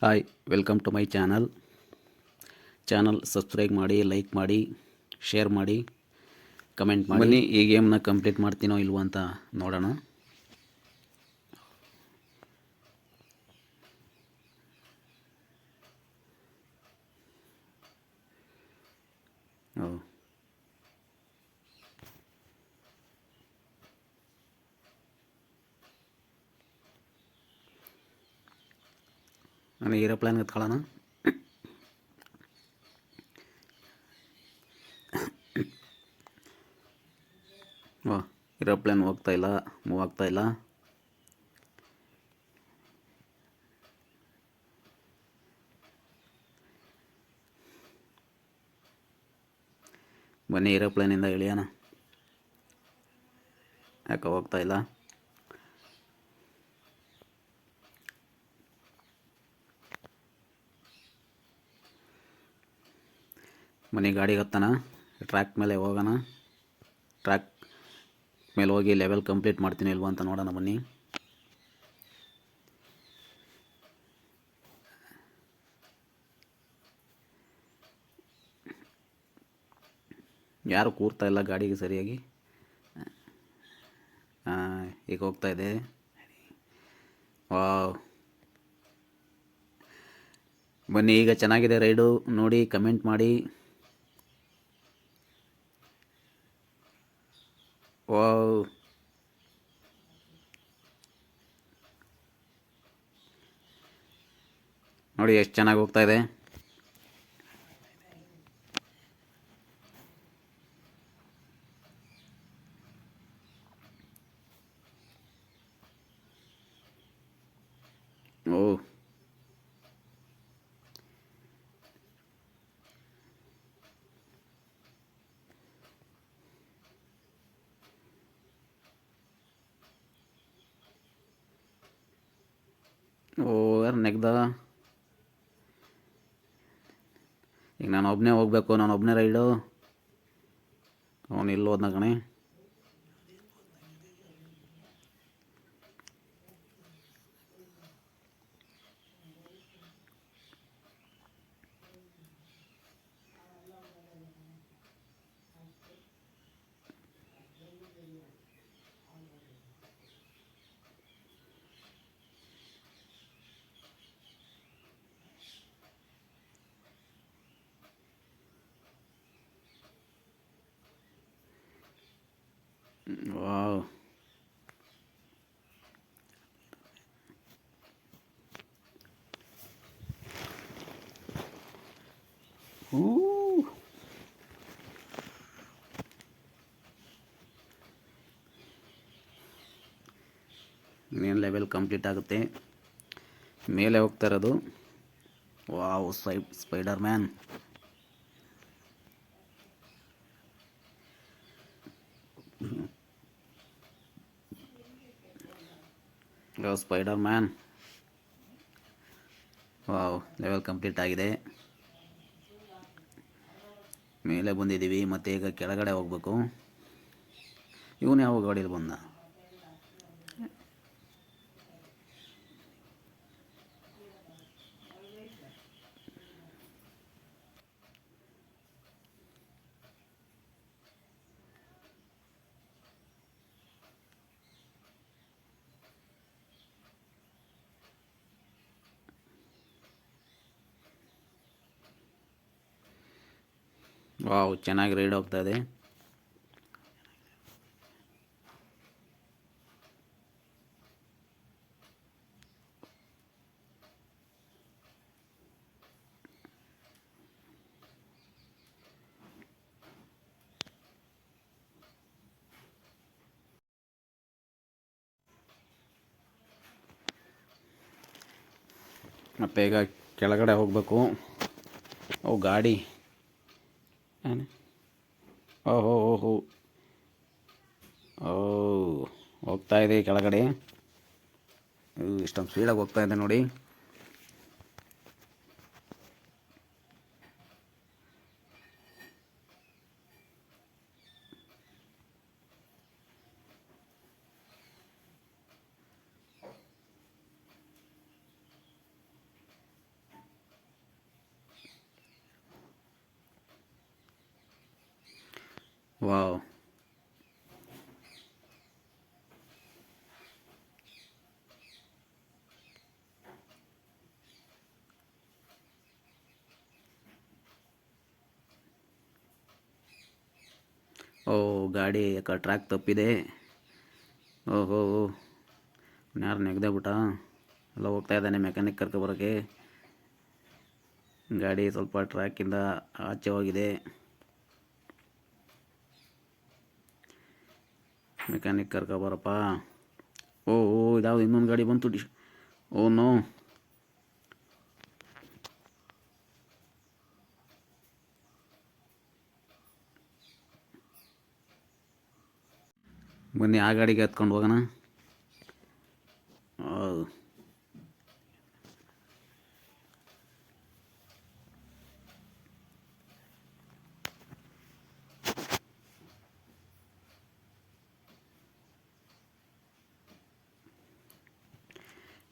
Hi welcome to my channel channel subscribe ಮಾಡಿ like ಮಾಡಿ share ಮಾಡಿ ಕಮೆಂಟ್ ಮಾಡಿ. ಈ ಗೇಮ್ನ ಕಂಪ್ಲೀಟ್ ಮಾಡ್ತೀನೋ ಇಲ್ವೋ ಅಂತ ನೋಡೋಣ ಓ ನಾನು ಏರೋಪ್ಲೇನ್ ಎತ್ಕೊಳ್ಳೋಣ. ವಾ ಏರೋಪ್ಲೇನ್ ಹೋಗ್ತಾ ಇಲ್ಲ ಮೂವ್ ಆಗ್ತಾ ಇಲ್ಲ. ಬನ್ನಿ ಏರೋಪ್ಲೇನಿಂದ ಇಳಿಯೋಣ. ಯಾಕೆ ಹೋಗ್ತಾ ಇಲ್ಲ. ಬನ್ನಿ ಗಾಡಿಗೆ ಹತ್ತಾನ ಟ್ರ್ಯಾಕ್ ಮೇಲೆ ಹೋಗೋಣ ಟ್ರ್ಯಾಕ್ ಮೇಲೆ ಹೋಗಿ ಲೆವೆಲ್ ಕಂಪ್ಲೀಟ್ ಮಾಡ್ತೀನಿ ಇಲ್ವಾ ಅಂತ ನೋಡೋಣ ಬನ್ನಿ. ಯಾರು ಕೂರ್ತಾ ಇಲ್ಲ ಗಾಡಿಗೆ ಸರಿಯಾಗಿ? ಈಗ ಹೋಗ್ತಾ ಇದೆ. ವಾವ್. ಬನ್ನಿ, ಈಗ ಚೆನ್ನಾಗಿದೆ ರೈಡು, ನೋಡಿ ಕಮೆಂಟ್ ಮಾಡಿ. ವಾವ್ ನೋಡಿ ಎಷ್ಟು ಚೆನ್ನಾಗಿ ಹೋಗ್ತಾ ಇದೆ ಓ ಓ ಯಾರು ಈಗ ನಾನು ಒಬ್ಬನೇ ಹೋಗ್ಬೇಕು ನಾನು ಒಬ್ಬನೇ ರೈಡು. ಅವನು ಇಲ್ಲಿ ಹೋದ್ನ ಕಣೆ. ವಾವ್. ಮೇನ್ ಲೆವೆಲ್ ಕಂಪ್ಲೀಟ್ ಆಗುತ್ತೆ. ಮೇಲೆ ಹೋಗ್ತಾ ಇರೋದು. ವಾವ್ ಸೈ Spider Man Spider Man wow level complete ಆಗಿದೆ. ಮೇಲೆ ಬಂದಿದ್ದೀವಿ, ಮತ್ತು ಈಗ ಕೆಳಗಡೆ ಹೋಗ್ಬೇಕು. ಇವನು ಯಾವ ಗಾಡೀಲಿ ಬಂದ? ವಾವ್ ಚೆನ್ನಾಗಿ ರೈಡ್ ಹೋಗ್ತಾ ಇದೆ. ಮತ್ತೆ ಈಗ ಕೆಳಗಡೆ ಹೋಗಬೇಕು. ಓ ಗಾಡಿ. ಓಹೋ ಓಹೋ ಓ ಹೋಗ್ತಾ ಇದೆ ಕೆಳಗಡೆ. ಇಷ್ಟೊಂದು ಸ್ಪೀಡಾಗಿ ಹೋಗ್ತಾ ಇದೆ ನೋಡಿ. ವಾವ್ ಓ, ಗಾಡಿ ಯಾಕೆ ಟ್ರ್ಯಾಕ್ ತಪ್ಪಿದೆ. ಓಹೋ. ಯಾರು ನೆಗ್ದೆ ಬಿಟ್ಟ? ಎಲ್ಲ ಹೋಗ್ತಾ ಇದ್ದಾನೆ ಮೆಕ್ಯಾನಿಕ್ ಕರ್ಕೊಬರೋಕ್ಕೆ ಗಾಡಿ ಸ್ವಲ್ಪ ಟ್ರ್ಯಾಕಿಂದ ಆಚೆ ಹೋಗಿದೆ. ಮೆಕ್ಯಾನಿಕ್ ಕರ್ಕೊಬರಪ್ಪ ಓ ಓ, ಇದಾವ್ದು ಇನ್ನೊಂದು ಗಾಡಿ ಬಂತು ಡಿ ಓ, ನೋ. ಬನ್ನಿ ಆ ಗಾಡಿಗೆ ಹತ್ಕೊಂಡು ಹೋಗೋಣ. ಹೌದು.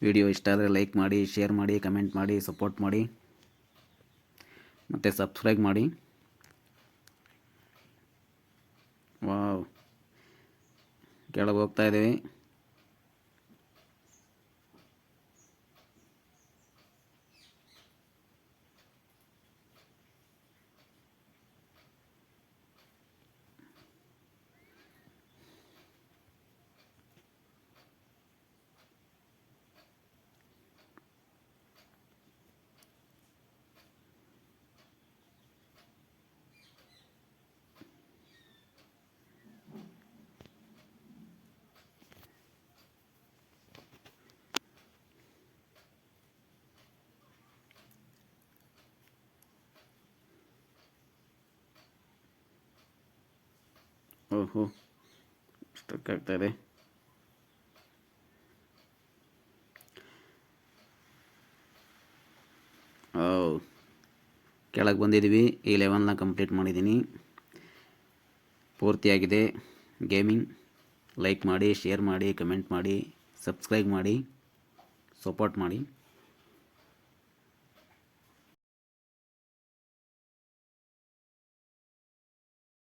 ವಿಡಿಯೋ ಇಷ್ಟ ಆದರೆ ಲೈಕ್ ಮಾಡಿ, ಶೇರ್ ಮಾಡಿ, ಕಮೆಂಟ್ ಮಾಡಿ, ಸಪೋರ್ಟ್ ಮಾಡಿ, ಮತ್ತು ಸಬ್ಸ್ಕ್ರೈಬ್ ಮಾಡಿ. ವಾವ್. ಕೆಳಗೆ ಹೋಗ್ತಾ ಇದ್ದೀವಿ. ಓಹೋ ಸ್ಟಕ್ ಆಗ್ತಾ ಇದೆ ಓ ಕೆಳಗೆ ಬಂದಿದ್ದೀವಿ ಈ ಲೆವೆಲ್ನ ಕಂಪ್ಲೀಟ್ ಮಾಡಿದ್ದೀನಿ ಪೂರ್ತಿಯಾಗಿದೆ ಗೇಮಿಂಗ್ ಲೈಕ್ ಮಾಡಿ ಶೇರ್ ಮಾಡಿ ಕಮೆಂಟ್ ಮಾಡಿ ಸಬ್ಸ್ಕ್ರೈಬ್ ಮಾಡಿ ಸಪೋರ್ಟ್ ಮಾಡಿ.